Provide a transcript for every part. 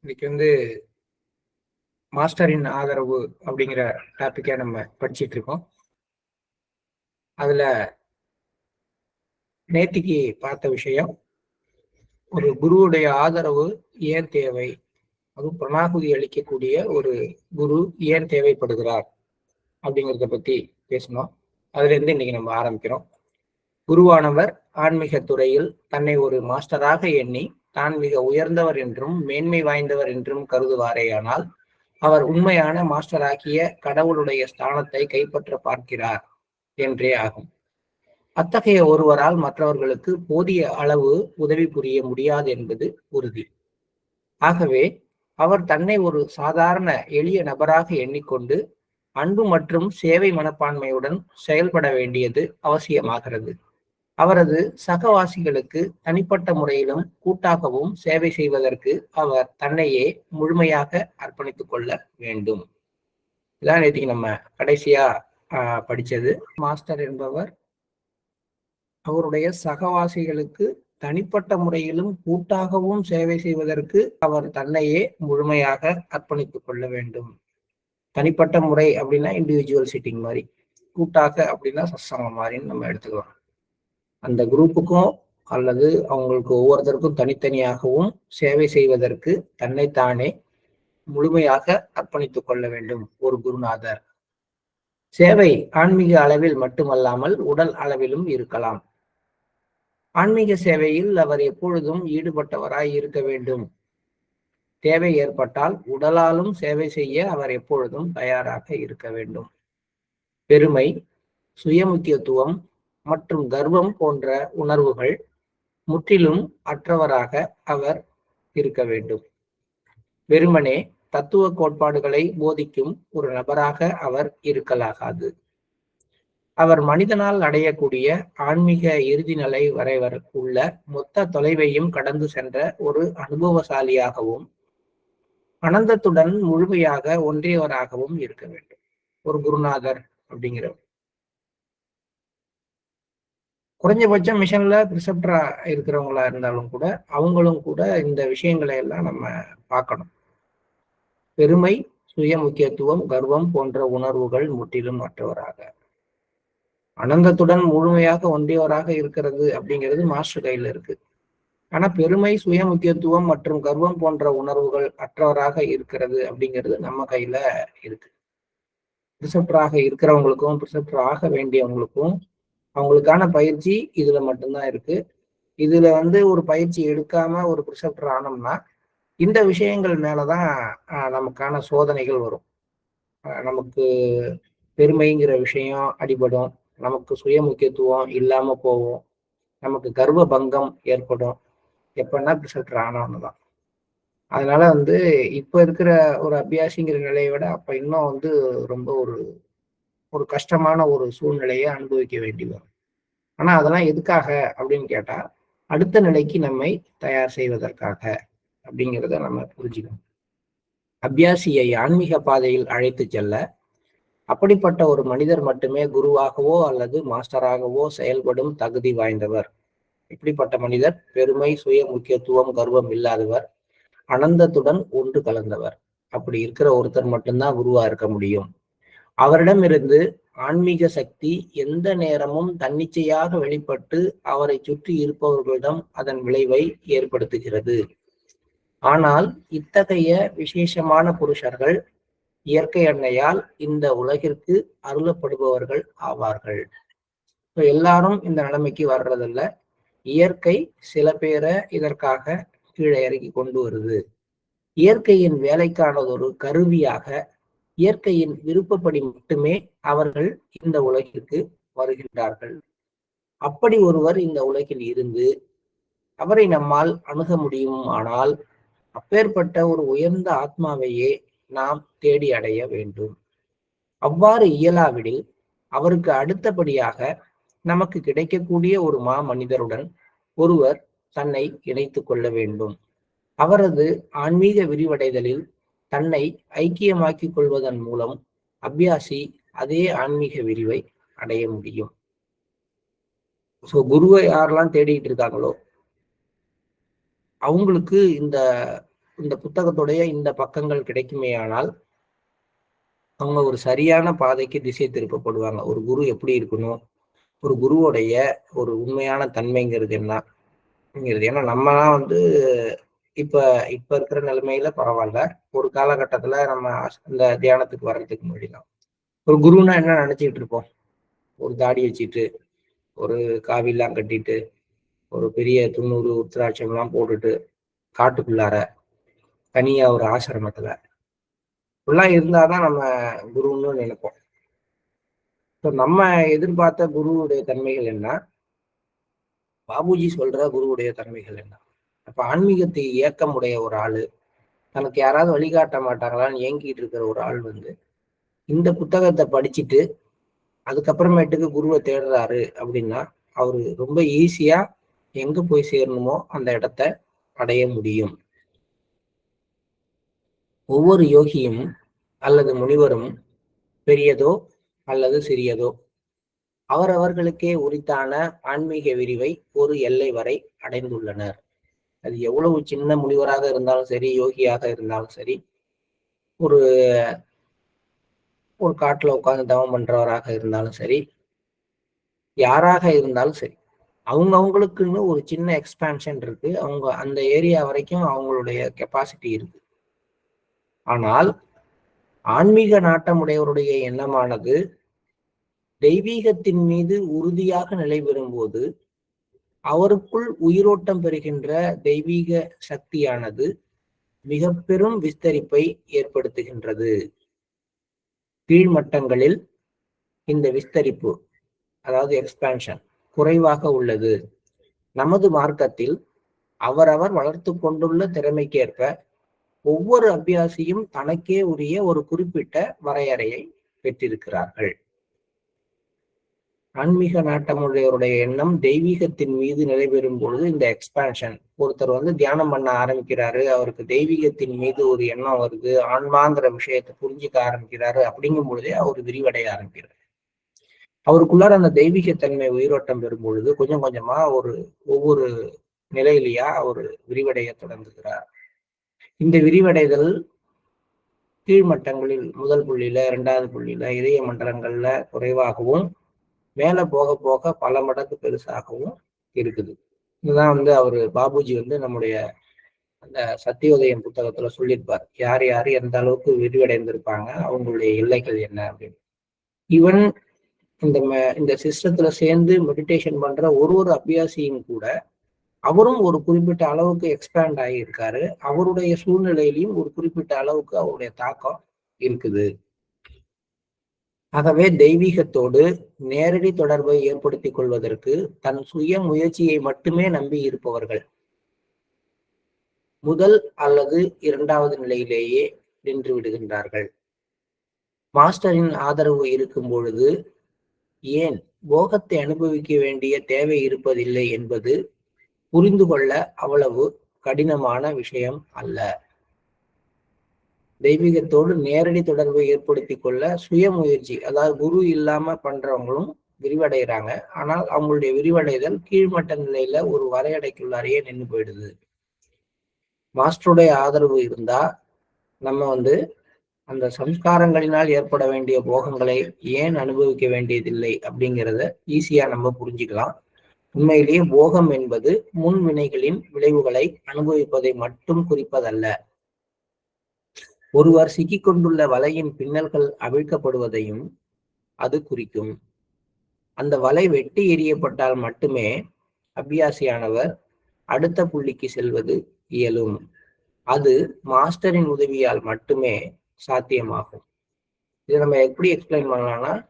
இன்னைக்கு வந்து மாஸ்டரின் ஆதரவு அப்படிங்கிற டாபிக்கை நம்ம படிச்சிட்டு இருக்கோம். அதுல நேத்திக்கு பார்த்த விஷயம் ஒரு குருவுடைய ஆதரவு ஏன் தேவை? அதுவும் பிரணாகுதி அளிக்கக்கூடிய ஒரு குரு ஏன் தேவைப்படுகிறார் அப்படிங்கிறத பத்தி பேசணும். அதுல இருந்து இன்னைக்கு நம்ம ஆரம்பிக்கிறோம். குருவானவர் ஆன்மீக துறையில் தன்னை ஒரு மாஸ்டராக எண்ணி தான் மிக உயர்ந்தவர் என்றும் மேன்மை வாய்ந்தவர் என்றும் கருதுவாரேயானால் அவர் உண்மையான மாஸ்டராகிய கடவுளுடைய ஸ்தானத்தை கைப்பற்ற பார்க்கிறார் என்றே ஆகும். அத்தகைய ஒருவரால் மற்றவர்களுக்கு போதிய அளவு உதவி புரிய முடியாது என்பது உறுதி. ஆகவே அவர் தன்னை ஒரு சாதாரண எளிய நபராக எண்ணிக்கொண்டு அன்பு மற்றும் சேவை மனப்பான்மையுடன் செயல்பட வேண்டியது அவசியமாகிறது. அவரது சகவாசிகளுக்கு தனிப்பட்ட முறையிலும் கூட்டாகவும் சேவை செய்வதற்கு அவர் தன்னையே முழுமையாக அர்ப்பணித்துக் கொள்ள வேண்டும். இதான் நேற்றுக்கு நம்ம கடைசியா படிச்சது. மாஸ்டர் என்பவர் அவருடைய சகவாசிகளுக்கு தனிப்பட்ட முறையிலும் கூட்டாகவும் சேவை செய்வதற்கு அவர் தன்னையே முழுமையாக அர்ப்பணித்துக் கொள்ள வேண்டும். தனிப்பட்ட முறை அப்படின்னா இண்டிவிஜுவல் சிட்டிங் மாதிரி. கூட்டாக அப்படின்னா சசங்கம் மாதிரின்னு நம்ம எடுத்துக்கலாம். அந்த குரூப்புக்கும் அல்லது அவங்களுக்கு ஒவ்வொருத்தருக்கும் தனித்தனியாகவும் சேவை செய்வதற்கு தன்னைத்தானே முழுமையாக அர்ப்பணித்துக் கொள்ள வேண்டும் ஒரு குருநாதர். சேவை ஆன்மீக அளவில் மட்டுமல்லாமல் உடல் அளவிலும் இருக்கலாம். ஆன்மீக சேவையில் அவர் எப்பொழுதும் ஈடுபட்டவராய் இருக்க வேண்டும். தேவை ஏற்பட்டால் உடலாலும் சேவை செய்ய அவர் எப்பொழுதும் தயாராக இருக்க வேண்டும். பெருமை சுயமுக்கியத்துவம் மற்றும் கர்வம் போன்ற உணர்வுகள் முற்றிலும் அற்றவராக அவர் இருக்க வேண்டும். வெறுமனே தத்துவ கோட்பாடுகளை போதிக்கும் ஒரு நபராக அவர் இருக்கலாகாது. அவர் மனிதனால் அடையக்கூடிய ஆன்மீக இறுதி நிலை வரைவர் உள்ள மொத்த தொலைவையும் கடந்து சென்ற ஒரு அனுபவசாலியாகவும் அனந்தத்துடன் முழுமையாக ஒன்றியவராகவும் இருக்க வேண்டும். ஒரு குருநாதர் அப்படிங்கிறவர். குறைஞ்சபட்சம் மிஷன்ல ரிசப்டரா இருக்கிறவங்களா இருந்தாலும் கூட அவங்களும் கூட இந்த விஷயங்களை எல்லாம் நம்ம பார்க்கணும். பெருமை சுய முக்கியத்துவம் கர்வம் போன்ற உணர்வுகள் முற்றிலும் மற்றவராக. அனந்தத்துடன் முழுமையாக ஒன்றியவராக இருக்கிறது அப்படிங்கிறது மாஸ்டர் கையில இருக்கு. ஆனா பெருமை சுய முக்கியத்துவம் மற்றும் கர்வம் போன்ற உணர்வுகள் அற்றவராக இருக்கிறது அப்படிங்கிறது நம்ம கையில இருக்கு. ரிசப்டராக இருக்கிறவங்களுக்கும் ரிசப்டர் ஆக வேண்டியவங்களுக்கும் அவங்களுக்கான பயிற்சி இதுல மட்டும்தான் இருக்கு. இதுல வந்து ஒரு பயிற்சி எடுக்காம ஒரு ப்ரிசப்டர் ஆனோம்னா இந்த விஷயங்கள் மேலதான் நமக்கான சோதனைகள் வரும். நமக்கு பெருமைங்கிற விஷயம் அடிபடும். நமக்கு சுய முக்கியத்துவம் இல்லாம போகும். நமக்கு கர்வ பங்கம் ஏற்படும். எப்பன்னா ப்ரிசப்டர் ஆனோன்னு தான் அதனால வந்து இப்ப இருக்கிற ஒரு அபியாசிங்கிற நிலையை விட அப்ப இன்னும் வந்து ரொம்ப ஒரு ஒரு கஷ்டமான ஒரு சூழ்நிலையை அனுபவிக்க வேண்டி வரும். ஆனா அதெல்லாம் எதுக்காக அப்படின்னு கேட்டா அடுத்த நிலைக்கு நம்மை தயார் செய்வதற்காக அப்படிங்கிறத நம்ம புரிஞ்சுக்கணும். அபியாசியை ஆன்மீக பாதையில் அழைத்து செல்ல அப்படிப்பட்ட ஒரு மனிதர் மட்டுமே குருவாகவோ அல்லது மாஸ்டராகவோ செயல்படும் தகுதி வாய்ந்தவர். இப்படிப்பட்ட மனிதர் பெருமை சுய முக்கியத்துவம் கர்வம் இல்லாதவர் அனந்தத்துடன் ஒன்று கலந்தவர். அப்படி இருக்கிற ஒருத்தர் மட்டும்தான் குருவா இருக்க முடியும். அவரிடமிருந்து ஆன்மீக சக்தி எந்த நேரமும் தன்னிச்சையாக வெளிப்பட்டு அவரை சுற்றி இருப்பவர்களிடம் அதன் விளைவை ஏற்படுத்துகிறது. ஆனால் இத்தகைய விசேஷமான புருஷர்கள் இயற்கை அன்னையால் இந்த உலகிற்கு அருளப்படுபவர்கள் ஆவார்கள். இப்போ எல்லாரும் இந்த நிலைமைக்கு வர்றதில்ல. இயற்கை சில பேரை இதற்காக கீழே இறக்கி கொண்டு வருது. இயற்கையின் வேலைக்கானதொரு கருவியாக இயற்கையின் விருப்பப்படி மட்டுமே அவர்கள் இந்த உலகிற்கு வருகின்றார்கள். அப்படி ஒருவர் இந்த உலகில் இருந்து அவரை நம்மால் அணுக முடியும் ஆனால் அப்பேற்பட்ட ஒரு உயர்ந்த ஆத்மாவையே நாம் தேடி அடைய வேண்டும். அவ்வாறு இயலாவிடில் அவருக்கு அடுத்தபடியாக நமக்கு கிடைக்கக்கூடிய ஒரு மா மனிதருடன் ஒருவர் தன்னை இணைத்து கொள்ள வேண்டும். அவரது ஆன்மீக விரிவடைதலில் தன்னை ஐக்கியமாக்கிக் கொள்வதன் மூலம் அபியாசி அதே ஆன்மீக விரிவை அடைய முடியும். ஸோ குருவை யாரெல்லாம் தேடிட்டு இருக்காங்களோ அவங்களுக்கு இந்த இந்த புத்தகத்துடைய இந்த பக்கங்கள் கிடைக்குமே ஆனால் அவங்க ஒரு சரியான பாதைக்கு திசை திருப்பப்படுவாங்க. ஒரு குரு எப்படி இருக்கணும்? ஒரு குருவோடைய ஒரு உண்மையான தன்மைங்கிறது என்னங்கிறது ஏன்னா நம்மலாம் வந்து இப்ப இப்ப இருக்கிற நிலைமையில பரவாயில்ல. ஒரு காலகட்டத்துல நம்ம இந்த தியானத்துக்கு வர்றதுக்கு முன்னாடிதான் ஒரு குருன்னா என்ன நினைச்சிட்டு இருப்போம்? ஒரு தாடி வச்சுட்டு ஒரு காவிலாம் கட்டிட்டு ஒரு பெரிய துண்ணூறு உத்திராட்சம் எல்லாம் போட்டுட்டு காட்டுக்குள்ளார தனியா ஒரு ஆசிரமத்துல. இப்படிலாம் இருந்தாதான் நம்ம குருன்னு நினைப்போம். ஸோ நம்ம எதிர்பார்த்த குருவுடைய தன்மைகள் என்ன? பாபுஜி சொல்ற குருவுடைய தன்மைகள் என்ன? அப்ப ஆன்மீகத்தை இயக்கம் உடைய ஒரு ஆளு. தனக்கு யாராவது வழிகாட்ட மாட்டாங்களான்னு ஏங்கிட்டு இருக்கிற ஒரு ஆள் வந்து இந்த புத்தகத்தை படிச்சுட்டு அதுக்கப்புறமேட்டுக்கு குருவை தேடுறாரு அப்படின்னா அவரு ரொம்ப ஈஸியா எங்க போய் சேரணுமோ அந்த இடத்த அடைய முடியும். ஒவ்வொரு யோகியும் அல்லது முனிவரும் பெரியதோ அல்லது சிறியதோ அவரவர்களுக்கே உரித்தான ஆன்மீக விரிவை ஒரு எல்லை வரை அடைந்துள்ளனர். அது எவ்வளவு சின்ன முனிவராக இருந்தாலும் சரி யோகியாக இருந்தாலும் சரி ஒரு ஒரு காட்டுல உட்காந்து தவம் பண்றவராக இருந்தாலும் சரி யாராக இருந்தாலும் சரி அவங்க அவங்களுக்குன்னு ஒரு சின்ன எக்ஸ்பேன்ஷன் இருக்கு. அவங்க அந்த ஏரியா வரைக்கும் அவங்களுடைய கெப்பாசிட்டி இருக்கு. ஆனால் ஆன்மீக நாட்டமுடையவருடைய எண்ணமானது தெய்வீகத்தின் மீது உறுதியாக நிலை பெறும்போது அவருக்குள் உயிரோட்டம் பெறுகின்ற தெய்வீக சக்தியானது மிக பெரும் விஸ்தரிப்பை ஏற்படுத்துகின்றது. கீழ்மட்டங்களில் இந்த விஸ்தரிப்பு அதாவது எக்ஸ்பான்ஷன் குறைவாக உள்ளது. நமது மார்க்கத்தில் அவரவர் வளர்த்து கொண்டுள்ள திறமைக்கேற்ப ஒவ்வொரு அபியாசியும் தனக்கே உரிய ஒரு குறிப்பிட்ட வரையறையை பெற்றிருக்கிறார்கள். ஆன்மீக நாட்டமுடையவருடைய எண்ணம் தெய்வீகத்தின் மீது நிறைவேறும் பொழுது இந்த எக்ஸ்பான்ஷன் ஒருத்தர் வந்து தியானம் பண்ண ஆரம்பிக்கிறாரு அவருக்கு தெய்வீகத்தின் மீது ஒரு எண்ணம் வருது ஆன்மாங்கிற விஷயத்தை புரிஞ்சுக்க ஆரம்பிக்கிறாரு அப்படிங்கும் பொழுதே அவர் விரிவடைய ஆரம்பிக்கிறார். அவருக்குள்ளார அந்த தெய்வீகத்தன்மை உயிரோட்டம் பெறும் பொழுது கொஞ்சம் கொஞ்சமா ஒரு ஒவ்வொரு நிலையிலேயா அவர் விரிவடைய தொடங்குகிறார். இந்த விரிவடைதல் கீழ்மட்டங்களில் முதல் புள்ளியில இரண்டாவது புள்ளியில இதய மண்டலங்கள்ல குறைவாகவும் மேலே போக போக பல மடங்கு பெருசாகவும் இருக்குது. இதுதான் வந்து அவர் பாபுஜி வந்து நம்முடைய அந்த சத்தியோதயம் புத்தகத்துல சொல்லியிருப்பார். யார் யார் எந்த அளவுக்கு விரிவடைந்திருப்பாங்க அவங்களுடைய எல்லைகள் என்ன அப்படின்னு. ஈவன் இந்த இந்த சிஸ்டத்துல சேர்ந்து மெடிடேஷன் பண்ற ஒரு ஒரு அபியாசியும் கூட அவரும் ஒரு குறிப்பிட்ட அளவுக்கு எக்ஸ்பேண்ட் ஆகியிருக்காரு. அவருடைய சூழ்நிலையிலையும் ஒரு குறிப்பிட்ட அளவுக்கு அவருடைய தாக்கம் இருக்குது. ஆகவே தெய்வீகத்தோடு நேரடி தொடர்பை ஏற்படுத்திக் கொள்வதற்கு தன் சுய முயற்சியை மட்டுமே நம்பி இருப்பவர்கள். முதல் அல்லது இரண்டாவது நிலையிலேயே நின்று விடுகின்றார்கள். மாஸ்டரின் ஆதரவு இருக்கும் பொழுது ஏன் போகத்தை அனுபவிக்க வேண்டிய தேவை இருப்பதில்லை என்பது புரிந்து கொள்ள அவ்வளவு கடினமான விஷயம் அல்ல. தெய்வீகத்தோடு நேரடி தொடர்பை ஏற்படுத்தி கொள்ள சுய முயற்சி அதாவது குரு இல்லாம பண்றவங்களும் விரிவடைகிறாங்க ஆனால் அவங்களுடைய விரிவடைதல் கீழ்மட்ட நிலையில ஒரு வரையடைக்குள்ளாரையே நின்று போயிடுது. மாஸ்டருடைய ஆதரவு இருந்தா நம்ம வந்து அந்த சம்ஸ்காரங்களினால் ஏற்பட வேண்டிய போகங்களை ஏன் அனுபவிக்க வேண்டியதில்லை அப்படிங்கிறத ஈஸியா நம்ம புரிஞ்சுக்கலாம். உண்மையிலேயே போகம் என்பது முன் வினைகளின் விளைவுகளை அனுபவிப்பதை மட்டும் குறிப்பதல்ல. ஒருவர் சிக்கிக்கொண்டுள்ள வலையின் பின்னல்கள் அவிழ்க்கப்படுவதையும் அது குறிக்கும். அந்த வலை வெட்டி எறியப்பட்டால் மட்டுமே அபியாசியானவர் அடுத்த புள்ளிக்கு செல்வது இயலும். அது மாஸ்டரின் உதவியால் மட்டுமே சாத்தியமாகும். இதை நம்ம எப்படி எக்ஸ்பிளைன் பண்ணலாம்னா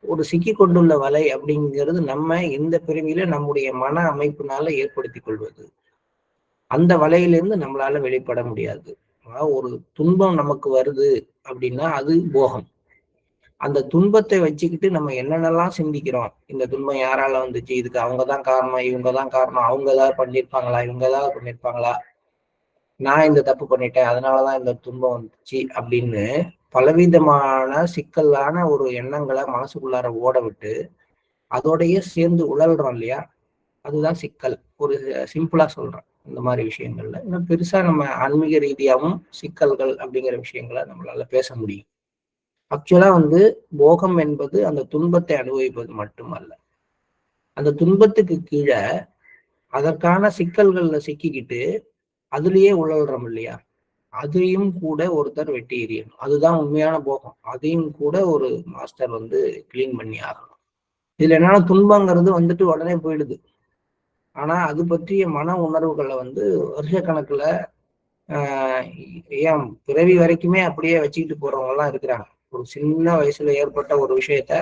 ஒரு சிக்கி கொண்டுள்ள வலை அப்படிங்கிறது நம்ம இந்த பிரிவில நம்முடைய மன அமைப்பினால ஏற்படுத்தி கொள்வது. அந்த வலையிலிருந்து நம்மளால வெளிப்பட முடியாது. ஒரு துன்பம் நமக்கு வருது அப்படின்னா அது போகம். அந்த துன்பத்தை வச்சுக்கிட்டு நம்ம என்னென்னலாம் சிந்திக்கிறோம்? இந்த துன்பம் யாரால வந்துச்சு? இதுக்கு அவங்க தான் காரணம் இவங்கதான் காரணம் அவங்க ஏதாவது பண்ணியிருப்பாங்களா இவங்க ஏதாவது பண்ணிருப்பாங்களா? நான் இந்த தப்பு பண்ணிட்டேன் அதனாலதான் இந்த துன்பம் வந்துச்சு அப்படின்னு பலவிதமான சிக்கலான ஒரு எண்ணங்களை மனசுக்குள்ளார ஓட விட்டு அதோடையே சேர்ந்து உழல்றோம் இல்லையா? அதுதான் சிக்கல். ஒரு சிம்பிளா சொல்றேன். இந்த மாதிரி விஷயங்கள்ல. இன்னும் பெருசா நம்ம ஆன்மீக ரீதியாகவும் சிக்கல்கள் அப்படிங்கிற விஷயங்களை நம்மளால பேச முடியும். ஆக்சுவலா வந்து போகம் என்பது அந்த துன்பத்தை அனுபவிப்பது மட்டுமல்ல. அந்த துன்பத்துக்கு கீழே அதற்கான சிக்கல்கள்ல சிக்கிக்கிட்டு அதுலயே உழல்றோம் இல்லையா? அதையும் கூட ஒருத்தர் வெட்டி எறியணும். அதுதான் உண்மையான போகம். அதையும் கூட ஒரு மாஸ்டர் வந்து கிளீன் பண்ணி ஆகணும். இதுல என்னன்னா துன்பங்கிறது வந்துட்டு உடனே போயிடுது. ஆனா அது பற்றிய மன உணர்வுகளை வந்து வருஷ கணக்குல ஏன் பிறவி வரைக்குமே அப்படியே வச்சுக்கிட்டு போறவங்க எல்லாம் இருக்கிறாங்க. ஒரு சின்ன வயசுல ஏற்பட்ட ஒரு விஷயத்த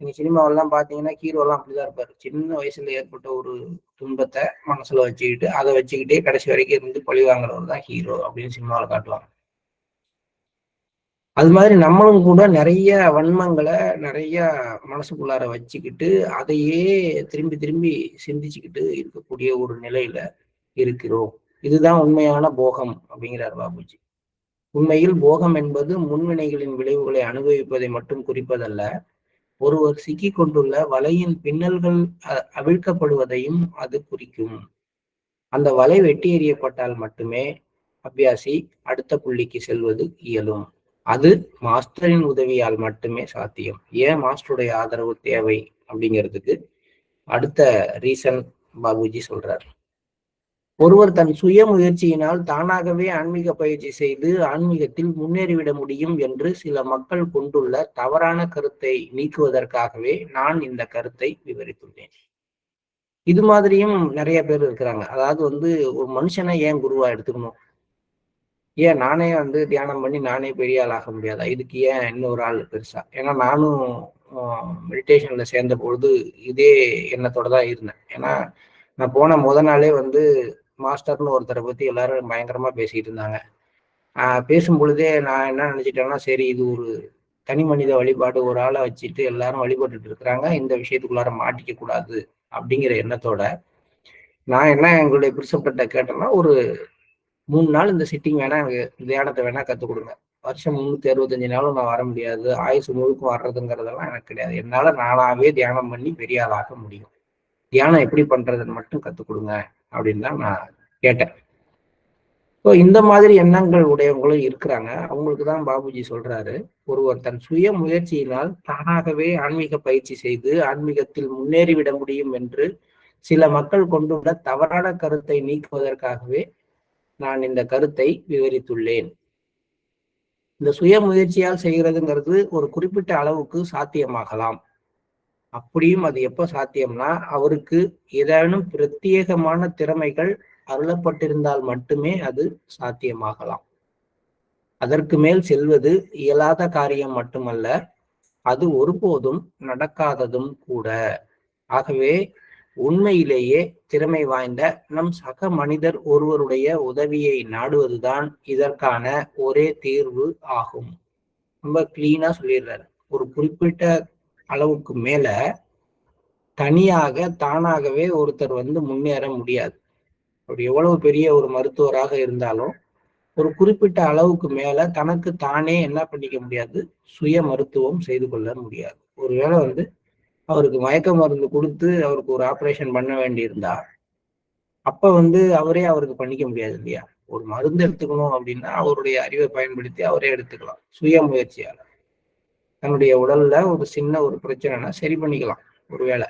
நீங்க சினிமாவெல்லாம் பாத்தீங்கன்னா ஹீரோலாம் அப்படிதான் இருப்பாரு. சின்ன வயசுல ஏற்பட்ட ஒரு துன்பத்தை மனசுல வச்சுக்கிட்டு அதை வச்சுக்கிட்டே கடைசி வரைக்கும் இருந்து பழி வாங்குறவர் தான் ஹீரோ அப்படின்னு சினிமாவில் காட்டுவாங்க. அது மாதிரி நம்மளும் கூட நிறைய வன்மங்களை நிறைய மனசுக்குள்ளார வச்சுக்கிட்டு அதையே திரும்பி திரும்பி சிந்திச்சுக்கிட்டு இருக்கக்கூடிய ஒரு நிலையில இருக்கிறோம். இதுதான் உண்மையான போகம் அப்படிங்கிறார் பாபுஜி. உண்மையில் போகம் என்பது முன்வினைகளின் விளைவுகளை அனுபவிப்பதை மட்டும் குறிப்பதல்ல ஒருவர் சிக்கி கொண்டுள்ள வலையின் பின்னல்கள் அவிழ்க்கப்படுவதையும் அது குறிக்கும். அந்த வலை வெட்டி எறியப்பட்டால் மட்டுமே அபியாசி அடுத்த புள்ளிக்கு செல்வது இயலும். அது மாஸ்டரின் உதவியால் மட்டுமே சாத்தியம். ஏன் மாஸ்டருடைய ஆதரவு தேவை அப்படிங்கிறதுக்கு அடுத்த ரீசன் பாபுஜி சொல்றார். ஒருவர் தன் சுய முயற்சியினால் தானாகவே ஆன்மீக பயிற்சி செய்து ஆன்மீகத்தில் முன்னேறிவிட முடியும் என்று சில மக்கள் கொண்டுள்ள தவறான கருத்தை நீக்குவதற்காகவே நான் இந்த கருத்தை விவரித்துள்ளேன். இது மாதிரியும் நிறைய பேர் இருக்கிறாங்க. அதாவது வந்து ஒரு மனுஷனை ஏன் குருவா எடுத்துக்கணும்? ஏன் நானே வந்து தியானம் பண்ணி நானே பெரிய ஆள் ஆக முடியாதா? இதுக்கு ஏன் இன்னொரு ஆள் பெருசா? ஏன்னா நானும் மெடிடேஷன்ல சேர்ந்த பொழுது இதே எண்ணத்தோட தான் இருந்தேன். ஏன்னா நான் போன முத நாளே வந்து மாஸ்டர்னு ஒருத்தரை பத்தி எல்லாரும் பயங்கரமா பேசிட்டு இருந்தாங்க. பேசும் பொழுதே நான் என்ன நினைச்சிட்டேன்னா சரி இது ஒரு தனி மனித வழிபாடு ஒரு ஆளை வச்சுட்டு எல்லாரும் வழிபட்டுட்டு இருக்கிறாங்க. இந்த விஷயத்துக்குள்ளார மாட்டிக்க கூடாது அப்படிங்கிற எண்ணத்தோட நான் என்ன எங்களுடைய பிரிசப்பட்ட கேட்டேன்னா ஒரு மூணு நாள் இந்த சிட்டிங் வேணா எனக்கு தியானத்தை வேணா கற்றுக் கொடுங்க. வருஷம் முந்நூற்றி அறுபத்தஞ்சு நாளும் நான் வர முடியாது. ஆயுசு முழுக்கும் வர்றதுங்கிறதெல்லாம் எனக்கு கிடையாது. என்னால் நானாவே தியானம் பண்ணி பெரிய ஆளாக முடியும். தியானம் எப்படி பண்றதுன்னு மட்டும் கற்றுக் கொடுங்க அப்படின்னு தான் நான் கேட்டேன். ஸோ இந்த மாதிரி எண்ணங்கள் உடையவங்களும் இருக்கிறாங்க. அவங்களுக்கு தான் பாபுஜி சொல்றாரு ஒருவர் தன் சுய முயற்சியினால் தானாகவே ஆன்மீக பயிற்சி செய்து ஆன்மீகத்தில் முன்னேறிவிட முடியும் என்று சில மக்கள் கொண்டுள்ள தவறான கருத்தை நீக்குவதற்காகவே நான் இந்த கருத்தை விவரித்துள்ளேன். இந்த சுய முயற்சியால் செய்கிறதுங்கிறது ஒரு குறிப்பிட்ட அளவுக்கு சாத்தியமாகலாம். அப்படியும் அது எப்ப சாத்தியம்னா அவருக்கு ஏதேனும் பிரத்யேகமான திறமைகள் அருளப்பட்டிருந்தால் மட்டுமே அது சாத்தியமாகலாம். அதற்கு மேல் செல்வது இயலாத காரியம் மட்டுமல்ல அது ஒருபோதும் நடக்காததும் கூட. ஆகவே உண்மையிலேயே திறமை வாய்ந்த நம் சக மனிதர் ஒருவருடைய உதவியை நாடுவதுதான் இதற்கான ஒரே தீர்வு ஆகும். ரொம்ப கிளீனா சொல்லிடுறாரு. ஒரு குறிப்பிட்ட அளவுக்கு மேல தனியாக தானாகவே ஒருத்தர் வந்து முன்னேற முடியாது. அவர் எவ்வளவு பெரிய ஒரு மருத்துவராக இருந்தாலும் ஒரு குறிப்பிட்ட அளவுக்கு மேல தனக்கு தானே என்ன பண்ணிக்க முடியாது? சுய மருத்துவம் செய்து கொள்ள முடியாது. ஒருவேளை வந்து அவருக்கு மயக்க மருந்து கொடுத்து அவருக்கு ஒரு ஆப்ரேஷன் பண்ண வேண்டியிருந்தா அப்ப வந்து அவரே அவருக்கு பண்ணிக்க முடியாது இல்லையா? ஒரு மருந்து எடுத்துக்கணும் அப்படின்னா அவருடைய அறிவை பயன்படுத்தி அவரே எடுத்துக்கலாம் சுய முயற்சியால. தன்னுடைய உடல்ல ஒரு சின்ன ஒரு பிரச்சனைனா சரி பண்ணிக்கலாம் ஒருவேளை.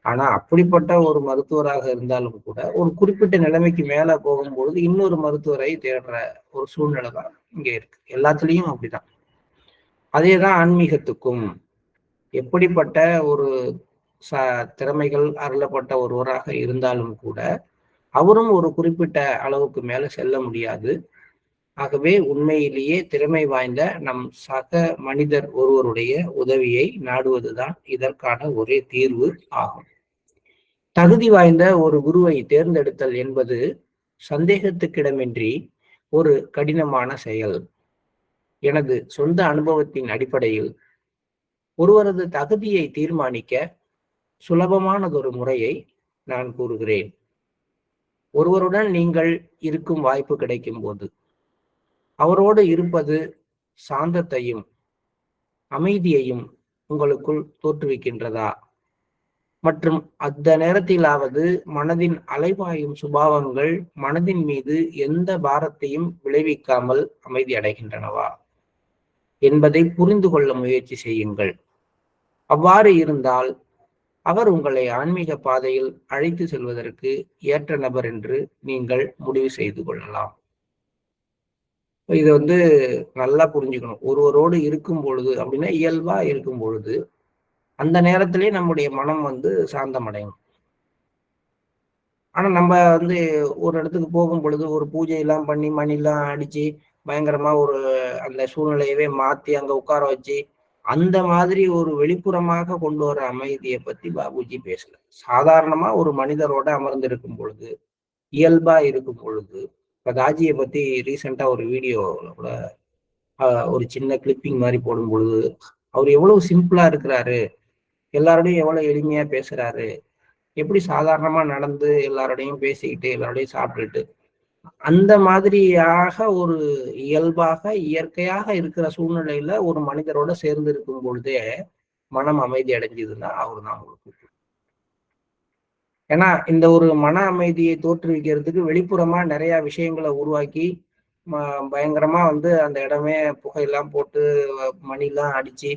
ஆனா அப்படிப்பட்ட ஒரு மருத்துவராக இருந்தாலும் கூட ஒரு குறிப்பிட்ட நிலைமைக்கு மேல போகும்பொழுது இன்னொரு மருத்துவரை தேடுற ஒரு சூழ்நிலை தான் இங்க இருக்கு. எல்லாத்துலயும் அப்படிதான். அதேதான் ஆன்மீகத்துக்கும். எப்படிப்பட்ட ஒரு ச திறமைகள் அருளப்பட்ட ஒருவராக இருந்தாலும் கூட அவரும் ஒரு குறிப்பிட்ட அளவுக்கு மேல செல்ல முடியாது. ஆகவே உண்மையிலேயே திறமை வாய்ந்த நம் சக மனிதர் ஒருவருடைய உதவியை நாடுவதுதான் இதற்கான ஒரே தீர்வு ஆகும். தகுதி வாய்ந்த ஒரு குருவை தேர்ந்தெடுத்தல் என்பது சந்தேகத்துக்கிடமின்றி ஒரு கடினமான செயல். எனது சொந்த அனுபவத்தின் அடிப்படையில் ஒருவரது தகுதியை தீர்மானிக்க சுலபமானதொரு முறையை நான் கூறுகிறேன். ஒருவருடன் நீங்கள் இருக்கும் வாய்ப்பு கிடைக்கும் போது அவரோடு இருப்பது சாந்தத்தையும் அமைதியையும் உங்களுக்குள் தோற்றுவிக்கின்றதா? மற்றும் அந்த நேரத்திலாவது மனதின் அலைவாயும் சுபாவங்கள் மனதின் மீது எந்த பாரத்தையும் விளைவிக்காமல் அமைதி அடைகின்றனவா? என்பதை புரிந்து கொள்ள முயற்சி செய்யுங்கள். அவ்வாறு இருந்தால் அவர் உங்களை ஆன்மீக பாதையில் அழைத்து செல்வதற்கு ஏற்ற நபர் என்று நீங்கள் முடிவு செய்து கொள்ளலாம். இது வந்து நல்லா புரிஞ்சுக்கணும். ஒருவரோடு இருக்கும் பொழுது அப்படின்னா இயல்பா இருக்கும் பொழுது அந்த நேரத்திலே நம்முடைய மனம் வந்து சாந்தமடையும். ஆனா நம்ம வந்து ஒரு இடத்துக்கு போகும் பொழுது ஒரு பூஜை எல்லாம் பண்ணி மணிலாம் அடிச்சு பயங்கரமா ஒரு அந்த சூழ்நிலையவே மாத்தி அங்க உட்கார வச்சு அந்த மாதிரி ஒரு வெளிப்புறமாக கொண்டு வர அமைதியை பத்தி பாபுஜி பேசல. சாதாரணமா ஒரு மனிதரோட அமர்ந்திருக்கும் பொழுது இயல்பா இருக்கும் பொழுது இப்ப தாஜியை பத்தி ரீசெண்டா ஒரு வீடியோ கூட ஒரு சின்ன கிளிப்பிங் மாதிரி போடும் பொழுது அவர் எவ்வளவு சிம்பிளா இருக்கிறாரு எல்லாரோடையும் எவ்வளவு எளிமையா பேசுறாரு எப்படி சாதாரணமா நடந்து எல்லாரோடையும் பேசிக்கிட்டு எல்லாரோடையும் சாப்பிட்டுட்டு அந்த மாதிரியாக ஒரு இயல்பாக இயற்கையாக இருக்கிற சூழ்நிலையில ஒரு மனிதரோட சேர்ந்து இருக்கும் பொழுதே மனம் அமைதி அடைஞ்சதுன்னா அவர் தான் உங்களுக்கு ஏன்னா இந்த ஒரு மன அமைதியை தோற்றுவிக்கிறதுக்கு வெளிப்புறமா நிறைய விஷயங்களை உருவாக்கி பயங்கரமா வந்து அந்த இடமே புகையெல்லாம் போட்டு மணிலாம் அடிச்சு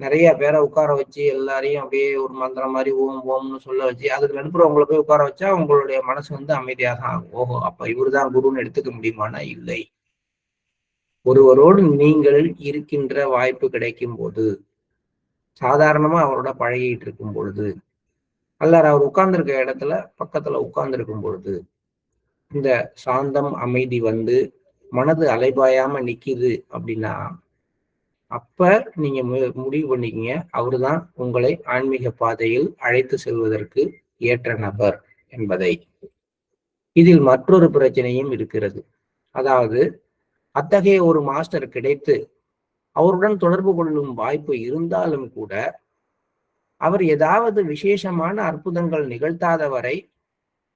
நிறைய பேரை உட்கார வச்சு எல்லாரையும் அப்படியே ஒரு மந்திரம் மாதிரி ஓம் ஓம்னு சொல்ல வச்சு அதுக்கு நடுப்புற போய் உட்கார வச்சா அவங்களுடைய மனசு வந்து அமைதியாக ஆகும். ஓஹோ அப்ப இவர் தான் குருன்னு எடுத்துக்க முடியுமானா? இல்லை. ஒருவரோடு நீங்கள் இருக்கின்ற வாய்ப்பு கிடைக்கும் போது சாதாரணமா அவரோட பழகிட்டு இருக்கும் பொழுது அல்ல அவர் உட்கார்ந்துருக்க இடத்துல பக்கத்துல உட்கார்ந்துருக்கும் பொழுது இந்த சாந்தம் அமைதி வந்து மனது அலைபாயாம நிக்குது அப்படின்னா அப்ப நீங்க முடிவு பண்ணிக்கீங்க. அவருதான் உங்களை ஆன்மீக பாதையில் அழைத்து செல்வதற்கு ஏற்ற நபர் என்பதை. இதில் மற்றொரு பிரச்சனையும் இருக்கிறது. அதாவது அத்தகைய ஒரு மாஸ்டர் கிடைத்து அவருடன் தொடர்பு கொள்ளும் வாய்ப்பு இருந்தாலும் கூட அவர் ஏதாவது விசேஷமான அற்புதங்கள் நிகழ்த்தாத வரை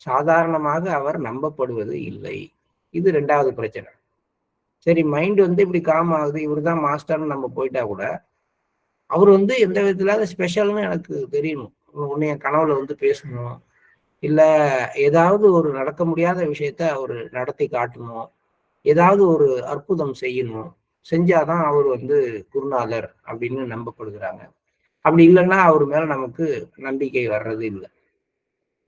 சாதாரணமாக அவர் நம்பப்படுவது இல்லை. இது ரெண்டாவது பிரச்சனை. சரி மைண்ட் வந்து இப்படி காம் ஆகுது இவர் தான் மாஸ்டர்னு நம்ம போயிட்டா கூட அவர் வந்து எந்த விதத்துல ஸ்பெஷல்னு எனக்கு தெரியணும். ஒன்று என் கனவுல வந்து பேசணும். இல்லை ஏதாவது ஒரு நடக்க முடியாத விஷயத்த அவர் நடத்தி காட்டணும். ஏதாவது ஒரு அற்புதம் செய்யணும். செஞ்சாதான் அவர் வந்து குருநாதர் அப்படின்னு நம்பப்படுகிறாங்க. அப்படி இல்லைன்னா அவர் மேல நமக்கு நம்பிக்கை வர்றது இல்லை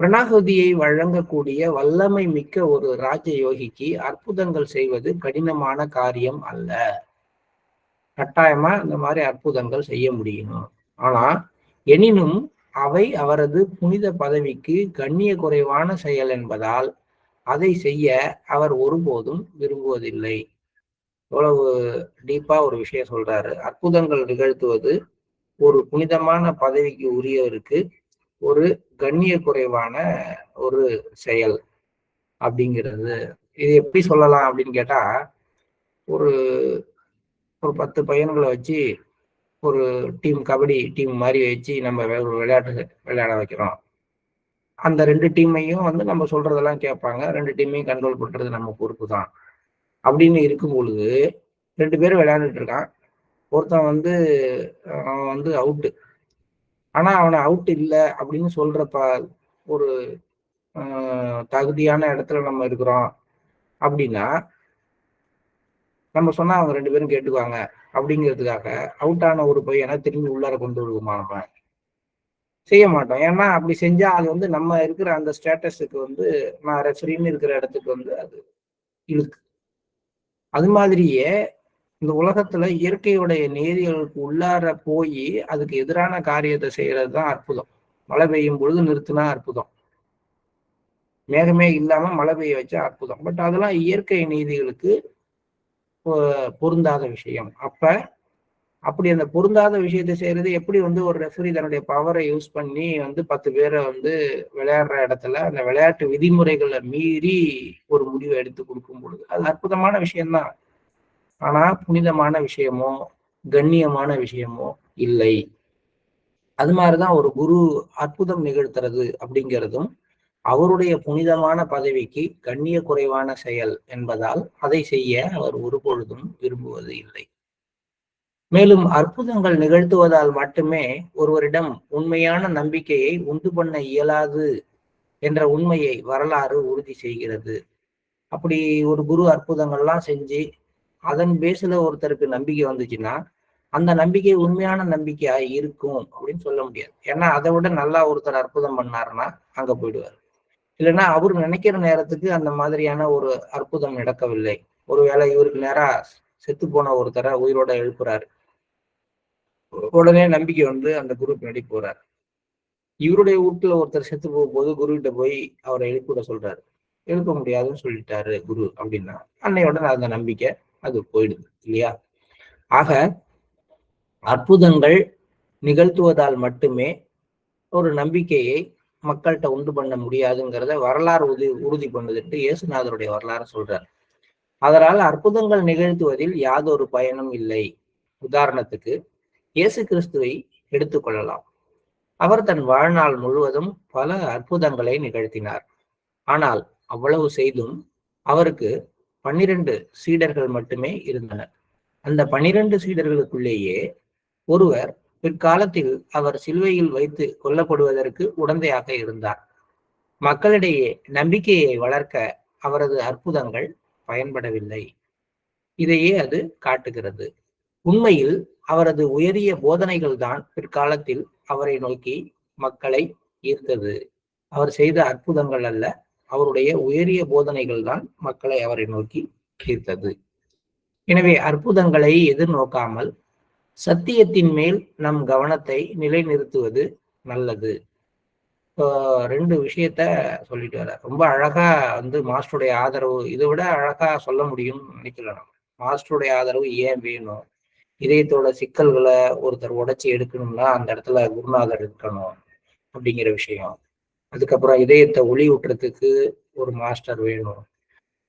பிரணாகுதியை வழங்கக்கூடிய வல்லமை மிக்க ஒரு ராஜ யோகிக்கு அற்புதங்கள் செய்வது கடினமான காரியம் அல்ல. கட்டாயமா இந்த மாதிரி அற்புதங்கள் செய்ய முடியும் ஆனா எனினும் அவை அவரது புனித பதவிக்கு கண்ணிய குறைவான செயல் என்பதால் அதை செய்ய அவர் ஒருபோதும் விரும்புவதில்லை. இவ்வளவு டீப்பா ஒரு விஷயம் சொல்றாரு. அற்புதங்கள் நிகழ்த்துவது ஒரு புனிதமான பதவிக்கு உரியவருக்கு ஒரு கண்ணிய குறைவான ஒரு செயல் அப்படிங்கிறது. இது எப்படி சொல்லலாம் அப்படின்னு கேட்டா ஒரு ஒரு பத்து பையன்களை வச்சு ஒரு டீம் கபடி டீம் மாதிரி வச்சு நம்ம ஒரு விளையாட்டு விளையாட வைக்கிறோம். அந்த ரெண்டு டீமையும் வந்து நம்ம சொல்றதெல்லாம் கேட்பாங்க. ரெண்டு டீமையும் கண்ட்ரோல் பண்றது நம்ம பொறுப்பு தான். அப்படின்னு இருக்கும் பொழுது ரெண்டு பேரும் விளையாண்டுட்டு இருக்கான். ஒருத்தன் வந்து அவன் வந்து அவுட்டு ஆனா அவனை அவுட் இல்லை அப்படின்னு சொல்றப்ப ஒரு தகுதியான இடத்துல நம்ம இருக்கிறோம் அப்படின்னா நம்ம சொன்னா அவங்க ரெண்டு பேரும் கேட்டுக்குவாங்க. அப்படிங்கிறதுக்காக அவுட் ஆன ஒரு பையனை திரும்பி உள்ளார கொண்டு விடுவோமா நம்ம? செய்ய மாட்டோம். ஏன்னா அப்படி செஞ்சா அது வந்து நம்ம இருக்கிற அந்த ஸ்டேட்டஸுக்கு வந்து நான் ரெஃபரின்னு இருக்கிற இடத்துக்கு வந்து அது இழுக்கு. அது மாதிரியே இந்த உலகத்துல இயற்கையுடைய நேரியலுக்கு உள்ளார போய் அதுக்கு எதிரான காரியத்தை செய்யறது தான் அற்புதம். மழை பெய்யும் பொழுது நிறுத்தினா அற்புதம். மேகமே இல்லாம மழை பெய்ய வச்சா அற்புதம். பட் அதெல்லாம் இயற்கை நீதிகளுக்கு பொருந்தாத விஷயம். அப்ப அப்படி அந்த பொருந்தாத விஷயத்தை செய்யறது எப்படி வந்து ஒரு ரெஃபரி தன்னுடைய பவரை யூஸ் பண்ணி வந்து பத்து பேரை வந்து விளையாடுற இடத்துல அந்த விளையாட்டு விதிமுறைகளை மீறி ஒரு முடிவை எடுத்து கொடுக்கும் பொழுது. அது அற்புதமான விஷயம்தான். ஆனா புனிதமான விஷயமோ கண்ணியமான விஷயமோ இல்லை. அது மாதிரிதான் ஒரு குரு அற்புதம் நிகழ்த்துறது அப்படிங்கிறதும் அவருடைய புனிதமான பதவிக்கு கண்ணிய குறைவான செயல் என்பதால் அதை செய்ய அவர் ஒரு பொழுதும் விரும்புவது இல்லை. மேலும் அற்புதங்கள் நிகழ்த்துவதால் மட்டுமே ஒருவரிடம் உண்மையான நம்பிக்கையை உண்டு பண்ண இயலாது என்ற உண்மையை வரலாறு உறுதி செய்கிறது. அப்படி ஒரு குரு அற்புதங்கள்லாம் செஞ்சு அதன் பேஸ்ல ஒருத்தருக்கு நம்பிக்கை வந்துச்சுன்னா அந்த நம்பிக்கை உண்மையான நம்பிக்கையா இருக்கும் அப்படின்னு சொல்ல முடியாது. ஏன்னா அதை விட நல்லா ஒருத்தர் அற்புதம் பண்ணாருன்னா அங்க போயிடுவார். இல்லைன்னா அவர் நினைக்கிற நேரத்துக்கு அந்த மாதிரியான ஒரு அற்புதம் நடக்கவில்லை. ஒருவேளை இவருக்கு நேரா செத்து போன ஒருத்தரை உயிரோட எழுப்புறாரு. உடனே நம்பிக்கை வந்து அந்த குரு பின்னாடி போறாரு. இவருடைய வீட்டுல ஒருத்தர் செத்து போகும்போது குரு கிட்ட போய் அவரை எழுப்பிட சொல்றாரு. எழுப்ப முடியாதுன்னு சொல்லிட்டாரு குரு அப்படின்னா அன்னையோட அந்த நம்பிக்கை அது போயிடுது இல்லையா? ஆக அற்புதங்கள் நிகழ்த்துவதால் மட்டுமே ஒரு நம்பிக்கையை மக்கள்கிட்ட உண்டு பண்ண முடியாதுங்கிறத வரலாறு உறுதி உறுதி பண்ணுதுட்டு இயேசுநாதருடைய வரலாறு சொல்றார். அதனால் அற்புதங்கள் நிகழ்த்துவதில் யாதொரு பயனும் இல்லை. உதாரணத்துக்கு இயேசு கிறிஸ்துவை எடுத்துக்கொள்ளலாம் அவர் தன் வாழ்நாள் முழுவதும் பல அற்புதங்களை நிகழ்த்தினார். ஆனால் அவ்வளவு செய்தும் அவருக்கு பன்னிரண்டு சீடர்கள் மட்டுமே இருந்தனர். அந்த பனிரெண்டு சீடர்களுக்குள்ளேயே ஒருவர் பிற்காலத்தில் அவர் சிலுவையில் வைத்து கொல்லப்படுவதற்கு உடந்தையாக இருந்தார். மக்களிடையே நம்பிக்கையை வளர்க்க அவரது அற்புதங்கள் பயன்படவில்லை. இதையே அது காட்டுகிறது. உண்மையில் அவரது உயரிய போதனைகள் தான் பிற்காலத்தில் அவரை நோக்கி மக்களை ஈர்த்தது. அவர் செய்த அற்புதங்கள் அல்ல அவருடைய உயரிய போதனைகள் தான் மக்களை அவரை நோக்கி ஈர்த்தது. எனவே அற்புதங்களை எதிர்நோக்காமல் சத்தியத்தின் மேல் நம் கவனத்தை நிலைநிறுத்துவது நல்லது. இப்போ ரெண்டு விஷயத்த சொல்லிட்டு வர ரொம்ப அழகா வந்து மாஸ்டருடைய ஆதரவு இதை விட அழகா சொல்ல முடியும்னு நினைக்கல மாஸ்டருடைய ஆதரவு ஏன் வேணும்? இதயத்தோட சிக்கல்களை ஒருத்தர் உடைச்சி எடுக்கணும்னா அந்த இடத்துல குருநாதர் இருக்கணும் அப்படிங்கிற விஷயம். அதுக்கப்புறம் இதயத்தை ஒளி ஊட்டுறதுக்கு ஒரு மாஸ்டர் வேணும்.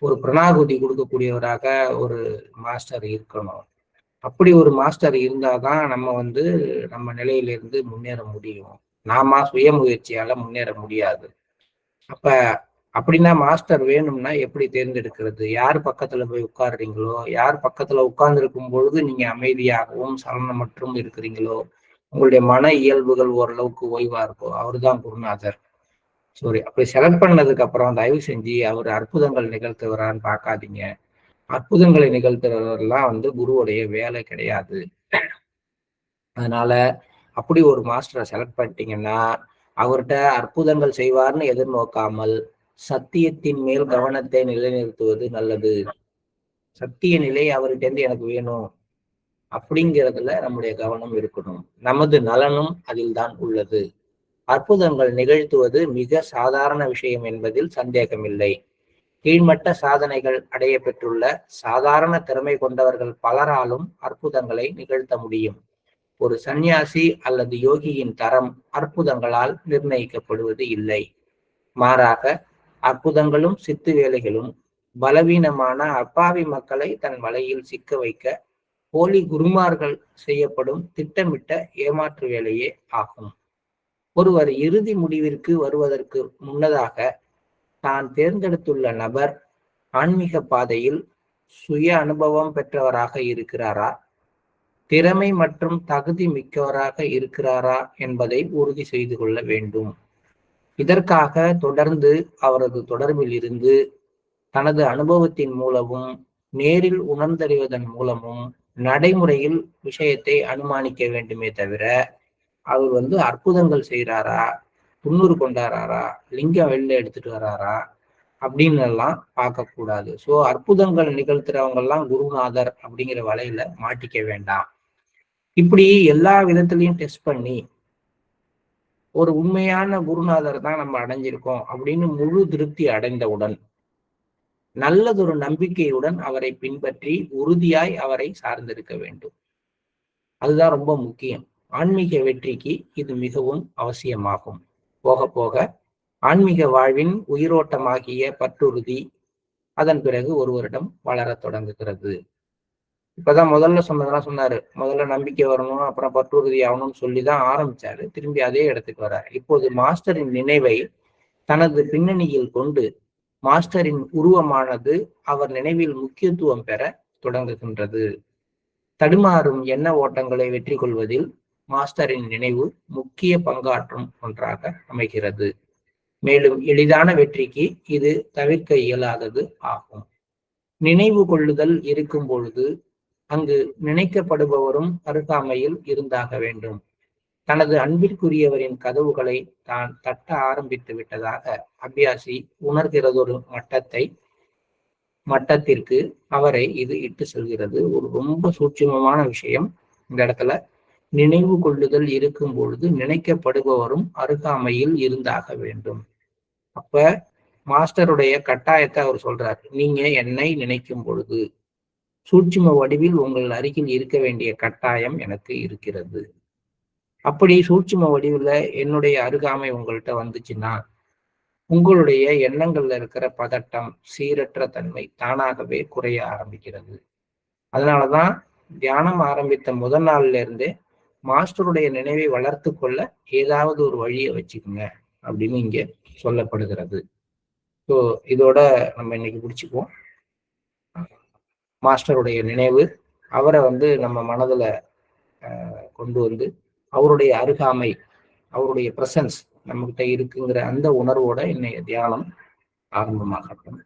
ஒரு பிரணாகுதி கொடுக்கக்கூடியவராக ஒரு மாஸ்டர் இருக்கணும். அப்படி ஒரு மாஸ்டர் இருந்தாதான் நம்ம வந்து நம்ம நிலையிலிருந்து முன்னேற முடியும். நாம சுய முயற்சியால முன்னேற முடியாது. அப்ப அப்படின்னா மாஸ்டர் வேணும்னா எப்படி தேர்ந்தெடுக்கிறது? யார் பக்கத்துல போய் உட்காடுறீங்களோ யார் பக்கத்துல உட்கார்ந்துருக்கும் பொழுது நீங்க அமைதியாகவும் சலனமற்றும் இருக்கிறீங்களோ உங்களுடைய மன இயல்புகள் ஓரளவுக்கு ஓய்வா இருக்கோ அவர்தான் குருநாதர். சாரி அப்படி செலக்ட் பண்ணதுக்கு அப்புறம் தயவு செஞ்சு அவர் அற்புதங்கள் நிகழ்த்துவரான்னு பார்க்காதீங்க. அற்புதங்களை நிகழ்த்துறவரெல்லாம் வந்து குருவுடைய வேலை கிடையாது. அதனால அப்படி ஒரு மாஸ்டரை செலக்ட் பண்ணிட்டீங்கன்னா அவர்கிட்ட அற்புதங்கள் செய்வார்னு எதிர்நோக்காமல் சத்தியத்தின் மேல் கவனத்தை நிலைநிறுத்துவது நல்லது. சத்திய நிலை அவர்கிட்ட எனக்கு வேணும் அப்படிங்கிறதுல நம்முடைய கவனம் இருக்கணும். நமது நலனும் அதில் தான் உள்ளது. அற்புதங்கள் நிகழ்த்துவது மிக சாதாரண விஷயம் என்பதில் சந்தேகமில்லை. கீழ்மட்ட சாதனைகள் அடைய பெற்றுள்ள சாதாரண திறமை கொண்டவர்கள் பலராலும் அற்புதங்களை நிகழ்த்த முடியும். ஒரு சந்நியாசி அல்லது யோகியின் தரம் அற்புதங்களால் நிர்ணயிக்கப்படுவது இல்லை. மாறாக அற்புதங்களும் சித்து வேலைகளும் பலவீனமான அப்பாவி மக்களை தன் வலையில் சிக்க வைக்க போலி குருமார்கள் செய்யப்படும் திட்டமிட்ட ஏமாற்று வேலையே ஆகும். ஒருவர் இறுதி முடிவிற்கு வருவதற்கு முன்னதாக தான் தேர்ந்தெடுத்துள்ள நபர் ஆன்மீக பாதையில் சுய அனுபவம் பெற்றவராக இருக்கிறாரா? திறமை மற்றும் தகுதி மிக்கவராக இருக்கிறாரா என்பதை உறுதி செய்து கொள்ள வேண்டும். இதற்காக தொடர்ந்து அவரது தொடர்பில் இருந்து தனது அனுபவத்தின் மூலமும் நேரில் உணர்ந்தறிவதன் மூலமும் நடைமுறையில் விஷயத்தை அனுமானிக்க வேண்டுமே தவிர அவர் வந்து அற்புதங்கள் செய்கிறாரா துண்ணூறு கொண்டாடுறாரா? லிங்கம் வெளில எடுத்துட்டு வராரா? அப்படின்னு எல்லாம் பார்க்கக்கூடாது. ஸோ அற்புதங்கள் நிகழ்த்துறவங்க எல்லாம் குருநாதர் அப்படிங்கிற வலையில மாட்டிக்க வேண்டாம். இப்படி எல்லா விதத்திலையும் டெஸ்ட் பண்ணி ஒரு உண்மையான குருநாதர் தான் நம்ம அடைஞ்சிருக்கோம் அப்படின்னு முழு திருப்தி அடைந்தவுடன் நல்லதொரு நம்பிக்கையுடன் அவரை பின்பற்றி உறுதியாய் அவரை சார்ந்திருக்க வேண்டும். அதுதான் ரொம்ப முக்கியம். ஆன்மீக வெற்றிக்கு இது மிகவும் அவசியமாகும். போக போக ஆன்மீக வாழ்வின் உயிரோட்டமாகிய பற்றுறுதி அதன் பிறகு ஒருவரிடம் வளர தொடங்குகிறது. இப்பதான் முதல்ல சொன்னதெல்லாம் சொன்னாரு. முதல்ல நம்பிக்கை வரணும் அப்புறம் பற்றுறுதி ஆகணும்னு சொல்லிதான் ஆரம்பிச்சாரு. திரும்பி அதே இடத்துக்கு வர்றார் இப்போது மாஸ்டரின் நினைவை தனது பின்னணியில் கொண்டு மாஸ்டரின் உருவமானது அவர் நினைவில் முக்கியத்துவம் பெற தொடங்குகின்றது. தடுமாறும் எண்ண ஓட்டங்களை வெற்றி கொள்வதில் மாஸ்டரின் நினைவு முக்கிய பங்காற்றும் ஒன்றாக அமைகிறது. மேலும் எளிதான வெற்றிக்கு இது தவிர்க்க இயலாதது ஆகும். நினைவு கொள்ளுதல் இருக்கும் பொழுது அங்கு நினைக்கப்படுபவரும் அருகாமையில் இருந்தாக வேண்டும். தனது அன்பிற்குரியவரின் கதவுகளை தான் தட்ட ஆரம்பித்து விட்டதாக அபியாசி உணர்கிறதொரு மட்டத்தை மட்டத்திற்கு அவரை இது இட்டு செல்கிறது. ஒரு ரொம்ப சூட்சமமான விஷயம் இந்த இடத்துல. நினைவு கொள்ளுதல் இருக்கும் பொழுது நினைக்கப்படுபவரும் அருகாமையில் இருந்தாக வேண்டும். அப்ப மாஸ்டருடைய கட்டாயத்தை அவர் சொல்றார். நீங்க என்னை நினைக்கும் பொழுது சூட்சும வடிவில் உங்கள் அருகில் இருக்க வேண்டிய கட்டாயம் எனக்கு இருக்கிறது. அப்படி சூட்சும வடிவில் என்னுடைய அருகாமை உங்கள்கிட்ட வந்துச்சுன்னா உங்களுடைய எண்ணங்கள்ல இருக்கிற பதட்டம் சீரற்ற தன்மை தானாகவே குறைய ஆரம்பிக்கிறது. அதனாலதான் தியானம் ஆரம்பித்த முதல் நாள்ல இருந்தே மாஸ்டருடைய நினைவை வளர்த்து கொள்ள ஏதாவது ஒரு வழியை வச்சுக்கோங்க அப்படின்னு இங்க சொல்லப்படுகிறது. ஸோ இதோட நம்ம இன்னைக்கு பிடிச்சிக்குவோம் மாஸ்டருடைய நினைவு அவரை வந்து நம்ம மனதுல கொண்டு வந்து அவருடைய அருகாமை அவருடைய பிரசன்ஸ் நம்மகிட்ட இருக்குங்கிற அந்த உணர்வோட இன்னைய தியானம் ஆரம்பமாகட்டும்.